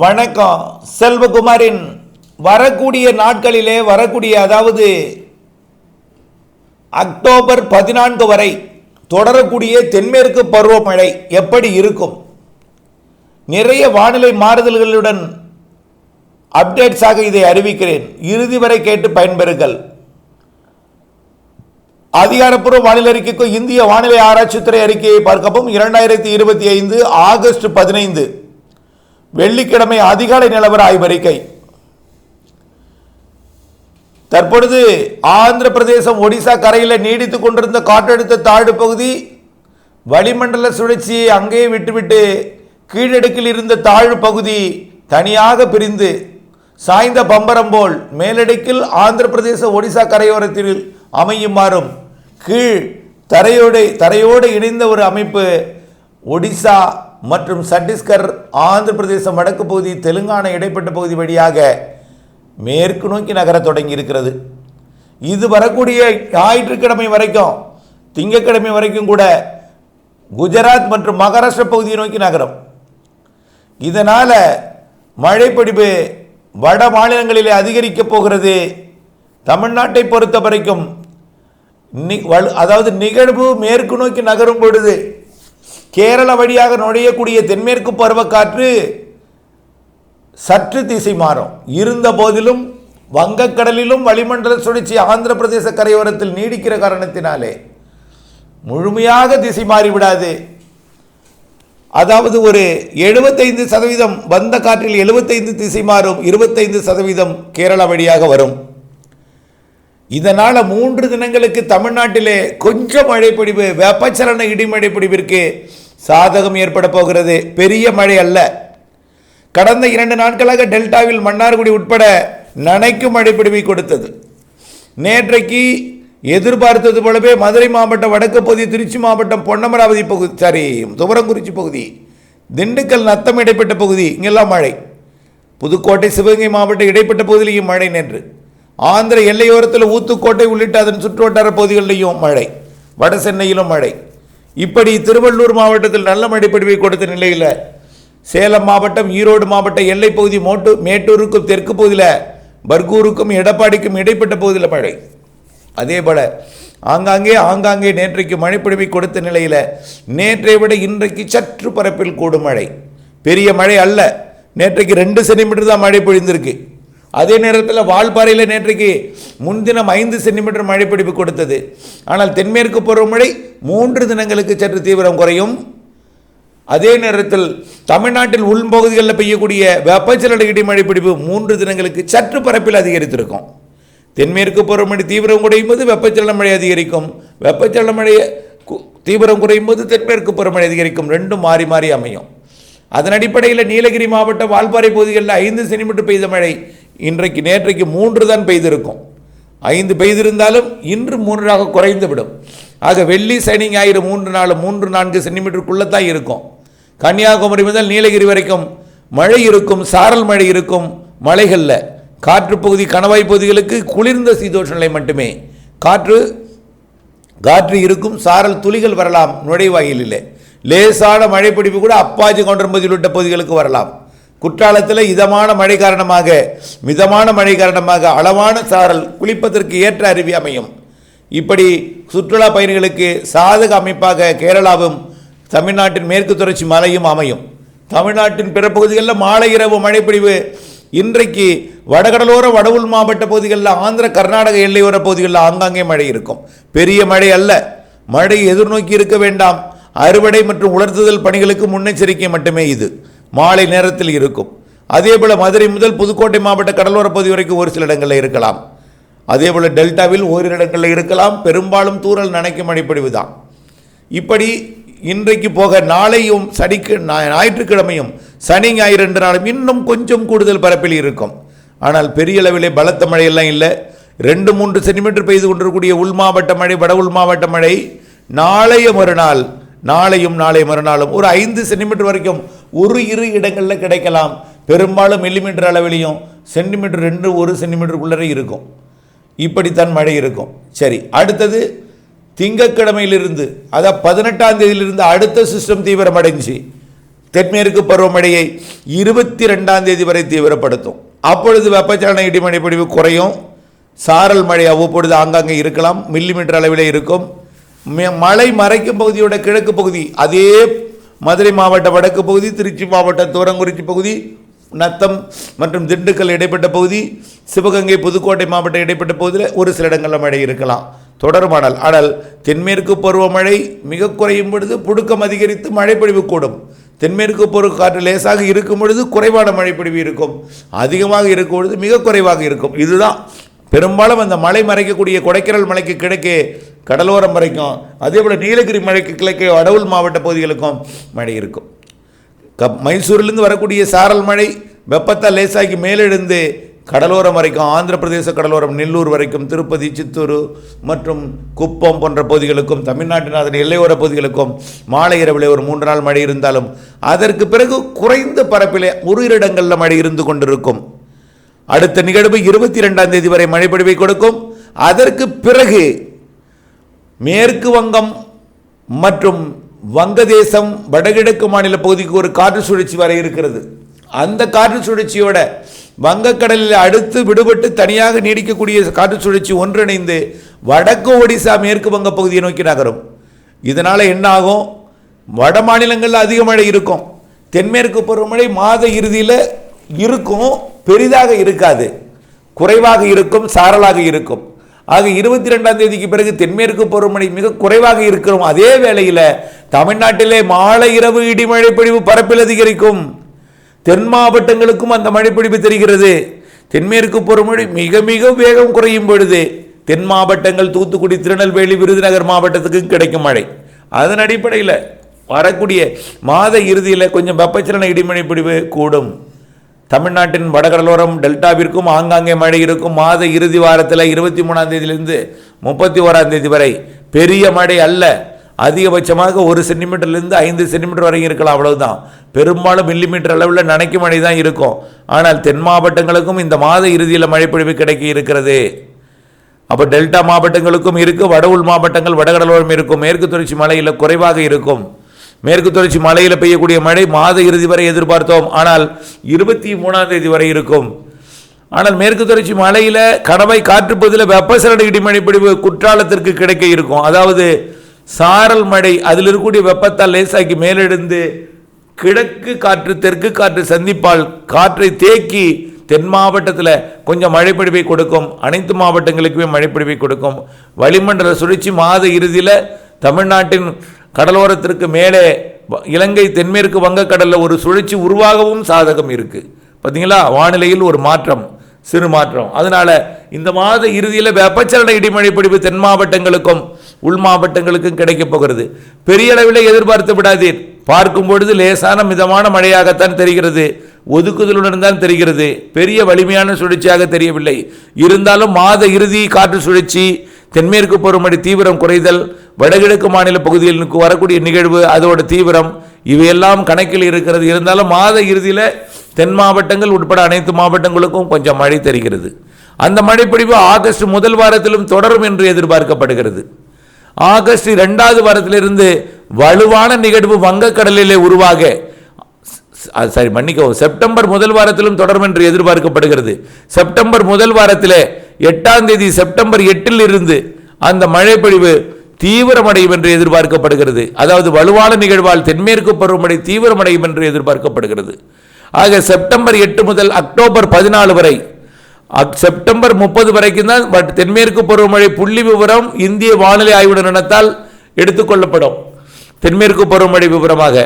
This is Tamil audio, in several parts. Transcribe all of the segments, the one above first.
வணக்கம். செல்வகுமாரின் வரக்கூடிய நாட்களிலே வரக்கூடிய அதாவது அக்டோபர் பதினான்கு வரை தொடரக்கூடிய தென்மேற்கு பருவமழை எப்படி இருக்கும்? நிறைய வானிலை மாறுதல்களுடன் அப்டேட்ஸாக இதை அறிவிக்கிறேன். இறுதி வரை கேட்டு பயன்பெறுங்கள். அதிகாரப்பூர்வ வானிலை அறிக்கைக்கு இந்திய வானிலை ஆராய்ச்சித்துறை அறிக்கையை பார்க்கவும். இரண்டாயிரத்தி இருபத்தி ஐந்து ஆகஸ்ட் பதினைந்து. வெள்ளிக்கிழமை அதிகாலை நிலவர ஆய்வறிக்கை தற்பொழுது ஆந்திர பிரதேசம் ஒடிசா கரையில் நீடித்துக் கொண்டிருந்த காற்றழுத்த தாழ்வு பகுதி வளிமண்டல சுழற்சியை அங்கேயே விட்டுவிட்டு கீழடுக்கில் இருந்த தாழ்வு பகுதி தனியாக பிரிந்து சாய்ந்த பம்பரம் போல் மேலடுக்கில் ஆந்திர பிரதேச ஒடிசா கரையோரத்தில் அமையுமாறும் கீழ் தரையோடு தரையோடு இணைந்த ஒரு அமைப்பு ஒடிசா மற்றும் சட்டீஸ்கர் ஆந்திர பிரதேசம் வடக்கு பகுதி தெலுங்கானா இடைப்பட்ட பகுதி வழியாக மேற்கு நோக்கி நகரத் தொடங்கி இருக்கிறது இது வரக்கூடிய ஞாயிற்றுக்கிழமை வரைக்கும் திங்கட்கிழமை வரைக்கும் கூட குஜராத் மற்றும் மகாராஷ்டிரா பகுதியை நோக்கி நகரும். இதனால் மழைப்பிடிப்பு வட மாநிலங்களிலே அதிகரிக்கப் போகிறது. தமிழ்நாட்டை பொறுத்த வரைக்கும் நி- அதாவது நிகழ்வு மேற்கு நோக்கி நகரும் பொழுது கேரள வழியாக நுழையக்கூடிய தென்மேற்கு பருவக்காற்று சற்று திசை மாறும். இருந்த போதிலும் வங்கக்கடலிலும் வளிமண்டல சுழற்சி ஆந்திர பிரதேச கரையோரத்தில் நீடிக்கிற காரணத்தினாலே முழுமையாக திசை மாறிவிடாது. அதாவது ஒரு எழுபத்தைந்து சதவீதம் வந்த காற்றில் எழுபத்தைந்து திசை மாறும் இருபத்தைந்து சதவீதம் கேரளா வழியாக வரும். இதனால் மூன்று தினங்களுக்கு தமிழ்நாட்டிலே கொஞ்சம் மழைப்பொழிவு வெப்பச்சலன இடிமழை சாதகம் ஏற்பட போகிறது. பெரிய மழை அல்ல. கடந்த இரண்டு நாட்களாக டெல்டாவில் மன்னார்குடி உட்பட நனைக்கும் மழைப்பொழிவை கொடுத்தது. நேற்றைக்கு எதிர்பார்த்தது போலவே மதுரை மாவட்டம் வடக்கு பகுதி திருச்சி மாவட்டம் பொன்னமராவதி பகுதி சாரி துவரங்குறிச்சி பகுதி திண்டுக்கல் நத்தம் இடைப்பட்ட பகுதி இங்கெல்லாம் மழை. புதுக்கோட்டை சிவகங்கை மாவட்ட இடைப்பட்ட பகுதியிலையும் மழை நேற்று. ஆந்திர எல்லையோரத்தில் ஊத்துக்கோட்டை உள்ளிட்ட அதன் சுற்றுவட்டார பகுதிகளிலையும் மழை. வட சென்னையிலும் மழை. இப்படி திருவள்ளூர் மாவட்டத்தில் நல்ல மழைப்பொழிவை கொடுத்த நிலையில் சேலம் மாவட்டம் ஈரோடு மாவட்ட எல்லைப்பகுதி மோட்டு மேட்டூருக்கும் தெற்கு பகுதியில் பர்கூருக்கும் எடப்பாடிக்கும் இடைப்பட்ட பகுதியில் மழை. அதே போல் ஆங்காங்கே ஆங்காங்கே நேற்றைக்கு மழைப்பொழிவை கொடுத்த நிலையில் நேற்றை விட இன்றைக்கு சற்று பரப்பில் கூடும் மழை. பெரிய மழை அல்ல. நேற்றைக்கு ரெண்டு சென்டிமீட்டர் தான் மழை பொழிந்திருக்கு. அதே நேரத்தில் வால்பாறையில் நேற்றைக்கு முன்தினம் ஐந்து சென்டிமீட்டர் மழைப்பிடிப்பு கொடுத்தது. ஆனால் தென்மேற்கு பருவமழை மூன்று தினங்களுக்கு சற்று தீவிரம் குறையும். அதே நேரத்தில் தமிழ்நாட்டில் உள்பகுதிகளில் பெய்யக்கூடிய வெப்பச்சலன இடிமழை பிடிப்பு மூன்று தினங்களுக்கு சற்று பரப்பில் அதிகரித்திருக்கும். தென்மேற்கு பருவமழை தீவிரம் குறையும் போது வெப்பச்சலன மழை அதிகரிக்கும். வெப்பச்சலன மழை கு- தீவிரம் குறையும் போது தென்மேற்கு பருவமழை அதிகரிக்கும். ரெண்டும் மாறி மாறி அமையும். அதன் அடிப்படையில் நீலகிரி மாவட்டம் வால்பாறை பகுதிகளில் ஐந்து சென்டிமீட்டர் பெய்த மழை இன்றைக்கு நேற்றைக்கு மூன்று தான் பெய்திருக்கும். ஐந்து பெய்திருந்தாலும் இன்று மூன்றாக குறைந்து விடும் ஆக வெள்ளி சனி ஞாயிறு மூன்று நாலு மூன்று நான்கு சென்டிமீட்டருக்குள்ளே தான் இருக்கும். கன்னியாகுமரி முதல் நீலகிரி வரைக்கும் மழை இருக்கும் சாரல் மழை இருக்கும் மலைகளில். காற்று பகுதி கணவாய் பகுதிகளுக்கு குளிர்ந்த சீதோஷ நிலை மட்டுமே. காற்று காற்று இருக்கும் சாரல் துளிகள் வரலாம் நுழைவாயிலில். லேசான மழைப்பிடிப்பு கூட அப்பாஜி கவுண்டர்பதி உள்ளிட்ட பகுதிகளுக்கு வரலாம். குற்றாலத்தில் இதமான மழை காரணமாக மிதமான மழை காரணமாக அளவான சாரல் குளிப்பதற்கு ஏற்ற அருவி அமையும். இப்படி சுற்றுலா பயணிகளுக்கு சாதக அமைப்பாக கேரளாவும் தமிழ்நாட்டின் மேற்கு தொடர்ச்சி மலையும் அமையும். தமிழ்நாட்டின் பிற பகுதிகளில் மாலை இரவு மழைப்பொழிவு இன்றைக்கு வடகடலோர வடவுள் மாவட்ட பகுதிகளில் ஆந்திர கர்நாடக எல்லையோர பகுதிகளில் ஆங்காங்கே மழை இருக்கும். பெரிய மழை அல்ல மழை எதிர்நோக்கி இருக்க வேண்டாம். அறுவடை மற்றும் உலர்த்துதல் பணிகளுக்கு முன்னெச்சரிக்கை மட்டுமே இது. மாலை நேரத்தில் இருக்கும். அதேபோல் மதுரை முதல் புதுக்கோட்டை மாவட்ட கடலோர பகுதி வரைக்கும் ஒரு சில இடங்களில் இருக்கலாம். அதேபோல் டெல்டாவில் ஓரிரு இடங்களில் இருக்கலாம். பெரும்பாலும் தூறல் நனைக்கும் மழைப்பொழிவு தான். இப்படி இன்றைக்கு போக நாளையும் சனிக்கு ஞாயிற்றுக்கிழமையும் சனி ஞாயிறு ரெண்டு நாளும் இன்னும் கொஞ்சம் கூடுதல் பரப்பில் இருக்கும். ஆனால் பெரிய அளவிலே பலத்த மழையெல்லாம் இல்லை. ரெண்டு மூன்று சென்டிமீட்டர் பெய்து கொண்டிருக்கக்கூடிய உள் மாவட்ட மழை வட உள் மாவட்ட மழை நாளைய மறுநாள் நாளையும் நாளை மறுநாளும் ஒரு ஐந்து சென்டிமீட்டர் வரைக்கும் ஒரு இரு இடங்களில் கிடைக்கலாம். பெரும்பாலும் மில்லிமீட்டர் அளவிலையும் சென்டிமீட்டர் ரெண்டு ஒரு சென்டிமீட்டருக்குள்ளே இருக்கும். இப்படித்தான் மழை இருக்கும். சரி அடுத்தது திங்கக்கிழமையிலிருந்து அதாவது பதினெட்டாம் தேதியிலிருந்து அடுத்த சிஸ்டம் தீவிரமடைஞ்சு தென்மேற்கு பருவமழையை இருபத்தி ரெண்டாம் தேதி வரை தீவிரப்படுத்தும். அப்பொழுது வெப்பச்சலன இடிமழை பொழிவு குறையும். சாரல் மழை அவ்வப்பொழுது ஆங்காங்கே இருக்கலாம். மில்லிமீட்டர் அளவிலே இருக்கும். மழை மறைக்கும் பகுதியோட கிழக்கு பகுதி அதே மதுரை மாவட்ட வடக்கு பகுதி திருச்சி மாவட்ட தூரங்குறிச்சி பகுதி நத்தம் மற்றும் திண்டுக்கல் இடைப்பட்ட பகுதி சிவகங்கை புதுக்கோட்டை மாவட்ட இடைப்பட்ட பகுதியில் ஒரு சில இடங்களில் மழை இருக்கலாம். தொடருமானால் ஆனால் தென்மேற்கு பருவமழை மிக குறையும் பொழுது புடுக்கம் அதிகரித்து மழைப்பொழிவு கூடும். தென்மேற்கு பொருள் காற்று லேசாக இருக்கும் பொழுது குறைவான மழைப்பொழிவு இருக்கும். அதிகமாக இருக்கும் பொழுது மிக குறைவாக இருக்கும். இதுதான் பெரும்பாலும் அந்த மலை மறைக்கக்கூடிய கொடைக்கரல் மலைக்கு கிடைக்க கடலோரம் வரைக்கும் அதே போல் நீலகிரி மலைக்கு கிழக்கே வடவுள் மாவட்ட பகுதிகளுக்கும் மழை இருக்கும். கப் மைசூரிலிருந்து வரக்கூடிய சாரல் மழை வெப்பத்தால் லேசாகி மேலெழுந்து கடலோரம் வரைக்கும் ஆந்திர பிரதேச கடலோரம் நெல்லூர் வரைக்கும் திருப்பதி சித்தூர் மற்றும் குப்பம் போன்ற பகுதிகளுக்கும் தமிழ்நாட்டின் அதன் எல்லையோர பகுதிகளுக்கும் மாலை இரவில் ஒரு மூன்று நாள் மழை இருந்தாலும் அதற்கு பிறகு குறைந்த பரப்பிலே ஒரு இரு இடங்களில் மழை இருந்து கொண்டிருக்கும். அடுத்த நிகழ்வு இருபத்தி ரெண்டாம் தேதி வரை மழைப்பொழிவை கொடுக்கும். அதற்கு பிறகு மேற்கு வங்கம் மற்றும் வங்கதேசம் வடகிழக்கு மாநில பகுதிக்கு ஒரு காற்று சுழற்சி வர இருக்கிறது. அந்த காற்று சுழற்சியோட வங்கக்கடலில் அடுத்து விடுபட்டு தனியாக நீடிக்கக்கூடிய காற்று சுழற்சி ஒன்றிணைந்து வடக்கு ஒடிசா மேற்கு வங்க பகுதியை நோக்கி நகரும். இதனால் என்ன ஆகும் வட மாநிலங்களில் அதிக மழை இருக்கும். தென்மேற்கு பருவமழை மாத இறுதியில் இருக்கும். பெரிதாக இருக்காது. குறைவாக இருக்கும் சாரலாக இருக்கும். ஆக இருபத்தி ரெண்டாம் தேதிக்கு பிறகு தென்மேற்கு பருவமழை மிக குறைவாக இருக்கிறோம். அதே வேளையில் தமிழ்நாட்டிலே மாலை இரவு இடி மழைப்பொழிவு பரப்பில் அதிகரிக்கும். தென் மாவட்டங்களுக்கும் அந்த மழைப்பொழிவு தெரிகிறது. தென்மேற்கு பருவமழை மிக மிக வேகம் குறையும் பொழுது தென் மாவட்டங்கள் தூத்துக்குடி திருநெல்வேலி விருதுநகர் மாவட்டத்துக்கு கிடைக்கும் மழை. அதன் அடிப்படையில் வரக்கூடிய மாத இறுதியில் கொஞ்சம் வெப்பச்சலன இடிமழை கூடும். தமிழ்நாட்டின் வடகடலோரம் டெல்டாவிற்கும் ஆங்காங்கே மழை இருக்கும் மாத இறுதி வாரத்தில் இருபத்தி மூணாம் தேதியிலிருந்து முப்பத்தி ஓராம் தேதி வரை பெரிய மழை அல்ல. அதிகபட்சமாக ஒரு சென்டிமீட்டர்லேருந்து ஐந்து சென்டிமீட்டர் வரைக்கும் இருக்கலாம் அவ்வளவுதான். பெரும்பாலும் மில்லிமீட்டர் அளவில் நனைக்கும் மழை தான் இருக்கும். ஆனால் தென் மாவட்டங்களுக்கும் இந்த மாத இறுதியில் மழைப்பொழிவு கிடைக்க இருக்கிறது. அப்போ டெல்டா மாவட்டங்களுக்கும் இருக்குது வடவுள் மாவட்டங்கள் வடகடலோரம் இருக்கும். மேற்கு தொடர்ச்சி மலையில் குறைவாக இருக்கும். மேற்கு தொடர்ச்சி மலையில் பெய்யக்கூடிய மழை மாத இறுதி வரை எதிர்பார்த்தோம். ஆனால் இருபத்தி மூணாம் தேதி வரை இருக்கும். ஆனால் மேற்கு தொடர்ச்சி மலையில் கணவாய் காற்றுப்பதில் பகுதியில் வெப்பசலன இடிமழை குற்றாலத்திற்கு கிடைக்க இருக்கும். அதாவது சாரல் மழை அதில் இருக்கக்கூடிய வெப்பத்தால் லேசாக்கி மேலெழுந்து கிழக்கு காற்று தெற்கு காற்று சந்திப்பால் காற்றை தேக்கி தென் மாவட்டத்தில் கொஞ்சம் மழைப்பிடிவை கொடுக்கும். அனைத்து மாவட்டங்களுக்குமே மழைப்பிடிவை கொடுக்கும். வளிமண்டல சுழற்சி மாத இறுதியில் தமிழ்நாட்டின் கடலோரத்திற்கு மேலே வ- இலங்கை தென்மேற்கு வங்கக்கடலில் ஒரு சுழற்சி உருவாகவும் சாதகம் இருக்குது பார்த்தீங்களா வானிலையில் ஒரு மாற்றம் சிறு மாற்றம். அதனால் இந்த மாத இறுதியில் வெப்பச்சலன இடிமழை பிடிப்பு தென் மாவட்டங்களுக்கும் உள் மாவட்டங்களுக்கும் கிடைக்கப் போகிறது. பெரிய அளவில் எதிர்பார்த்து விடாதீர். பார்க்கும் பொழுது லேசான மிதமான மழையாகத்தான் தெரிகிறது. ஒதுக்குதலுடன் தான் தெரிகிறது. பெரிய வலிமையான சுழற்சியாக தெரியவில்லை. இருந்தாலும் மாத இறுதி காற்று சுழற்சி தென்மேற்கு பருவமழை தீவிரம் குறைதல் வடகிழக்கு மாநில பகுதிகளுக்கு வரக்கூடிய நிகழ்வு அதோட தீவிரம் இவையெல்லாம் கணக்கில் இருக்கிறது. இருந்தாலும் மாத இறுதியில் தென் மாவட்டங்கள் உட்பட அனைத்து மாவட்டங்களுக்கும் கொஞ்சம் மழை தெரிகிறது. அந்த மழைப்பொழிவு ஆகஸ்ட் முதல் வாரத்திலும் தொடரும் என்று எதிர்பார்க்கப்படுகிறது. ஆகஸ்ட் இரண்டாவது வாரத்திலிருந்து வலுவான நிகழ்வு வங்கக்கடலிலே உருவாக அது சரி மன்னிக்கவும் செப்டம்பர் முதல் வாரத்திலும் தொடரும் என்று எதிர்பார்க்கப்படுகிறது. செப்டம்பர் முதல் வாரத்தில் எட்டாம் தேதி செப்டம்பர் எட்டில் இருந்து அந்த மழைப்பொழிவு தீவிரமடையும் என்று எதிர்பார்க்கப்படுகிறது. அதாவது வலுவான நிகழ்வால் தென்மேற்கு பருவமழை தீவிரமடையும் என்று எதிர்பார்க்கப்படுகிறது. ஆக செப்டம்பர் எட்டு முதல் அக்டோபர் பதினாலு வரை செப்டம்பர் முப்பது வரைக்கும் தான் பட் தென்மேற்கு பருவமழை புள்ளி விவரம் இந்திய வானிலை ஆய்வு நிறுவனத்தால் எடுத்துக்கொள்ளப்படும் தென்மேற்கு பருவமழை விவரமாக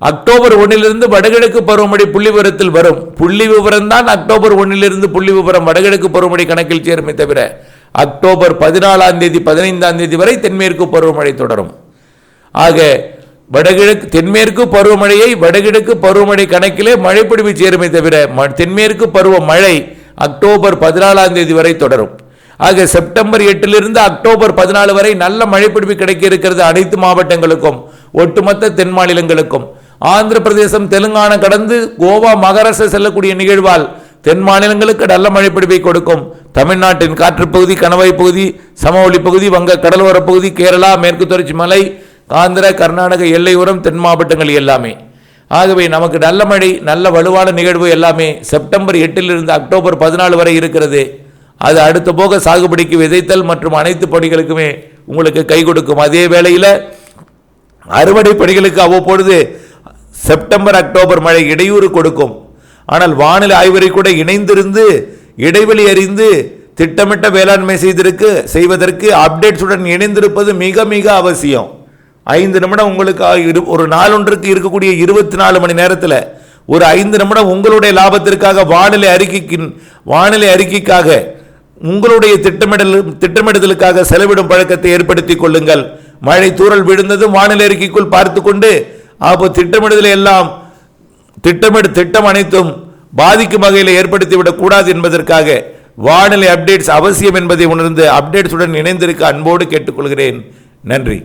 அக்டோபர் ஒன்னிலிருந்து வடகிழக்கு பருவமழை புள்ளி விவரத்தில் வரும். புள்ளி விவரம் தான் அக்டோபர் ஒன்றிலிருந்து புள்ளி விவரம் வடகிழக்கு பருவமழை கணக்கில் சேருமே தவிர அக்டோபர் பதினாலாம் தேதி பதினைந்தாம் தேதி வரை தென்மேற்கு பருவமழை தொடரும். ஆக வடகிழக்கு தென்மேற்கு பருவமழையை வடகிழக்கு பருவமழை கணக்கிலே மழைப்பிடிவு சேருமே தவிர ம- தென்மேற்கு பருவமழை அக்டோபர் பதினாலாம் தேதி வரை தொடரும். ஆக செப்டம்பர் எட்டிலிருந்து அக்டோபர் பதினாலு வரை நல்ல மழைப்பிடிவு கிடைக்க இருக்கிறது அனைத்து மாவட்டங்களுக்கும் ஒட்டுமொத்த தென் மாநிலங்களுக்கும். ஆந்திர பிரதேசம் தெலுங்கானா கடந்து கோவா மகாராஷ்டிரா செல்லக்கூடிய நிகழ்வால் தென் மாநிலங்களுக்கு நல்ல மழைப்பொழிவை கொடுக்கும். தமிழ்நாட்டின் காற்றுப்பகுதி கணவாய் பகுதி சமவெளி பகுதி வங்க கடலோர பகுதி கேரளா மேற்கு தொடர்ச்சி மலை ஆந்திர கர்நாடக எல்லையோரம் தென் மாவட்டங்கள் எல்லாமே. ஆகவே நமக்கு நல்ல மழை நல்ல வலுவான நிகழ்வு எல்லாமே செப்டம்பர் எட்டிலிருந்து அக்டோபர் பதினாலு வரை இருக்கிறது. அது அடுத்த போக சாகுபடிக்கு விதைத்தல் மற்றும் அனைத்து பணிகளுக்குமே உங்களுக்கு கை கொடுக்கும். அதே வேளையில் அறுவடை பணிகளுக்கு அவ்வப்பொழுது செப்டம்பர் அக்டோபர் மழை இடையூறு கொடுக்கும். ஆனால் வானிலை ஆய்வறை கூட இணைந்திருந்து இடைவெளி அறிந்து திட்டமிட்ட வேளாண்மை செய்திருக்கு செய்வதற்கு அப்டேட்ஸுடன் இணைந்திருப்பது மிக மிக அவசியம். ஐந்து நிமிடம் உங்களுக்கு இரு- ஒரு நாளொன்றுக்கு இருக்கக்கூடிய இருபத்தி நாலு மணி நேரத்தில் ஒரு ஐந்து நிமிடம் உங்களுடைய லாபத்திற்காக வானிலை அறிக்கைக்கு வானிலை அறிக்கைக்காக உங்களுடைய திட்டமிடல் திட்டமிடுதலுக்காக செலவிடும் பழக்கத்தை ஏற்படுத்திக் கொள்ளுங்கள். மழை தூறல் விழுந்ததும் வானிலை அறிக்கைக்குள் பார்த்து கொண்டு அப்போ திட்டமிடுதலை எல்லாம் திட்டமிடு திட்டம் அனைத்தும் பாதிக்கும் வகையில் ஏற்படுத்திவிடக் கூடாது என்பதற்காக வானிலை அப்டேட்ஸ் அவசியம் என்பதை உணர்ந்து அப்டேட்ஸுடன் இணைந்திருக்க அன்போடு கேட்டுக்கொள்கிறேன். நன்றி.